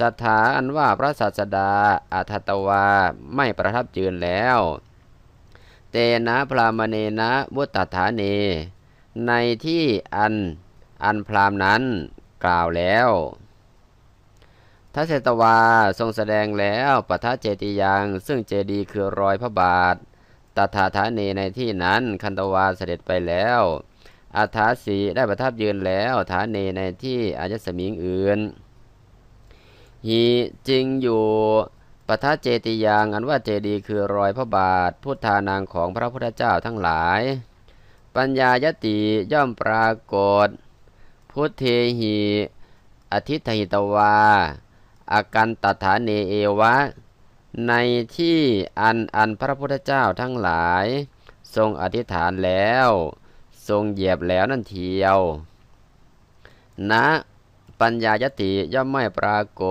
ศรัทธาอันว่าพระศาสดาอาทัตวาไม่ประทับยืนแล้ว เตนะพรามเนนะบุตถาเน ในที่อันอันพรามนั้นกล่าวแล้วทัศตวาทรงแสดงแล้วปทัเจติยังซึ่งเจดีคือรอยพระบาทตถาฐานีในที่นั้นคันตวาเสด็จไปแล้วอาถาสีได้ประทับยืนแล้วฐานีในที่อาจสมิงอื่น หีจริงอยู่ปทัเจติยังอันว่าเจดีคือรอยพระบาท พุทธานังของพระพุทธเจ้าทั้งหลาย ปัญญายติย่อมปรากฏ พุทเทหีอธิตหิตวาอากันตถาเนเอวะ ในที่อันอันพระพุทธเจ้าทั้งหลาย ทรงอธิษฐานแล้ว ทรงเหยียบแล้วนั่นเทียวณปัญญายติย่อมไม่ปรากฏ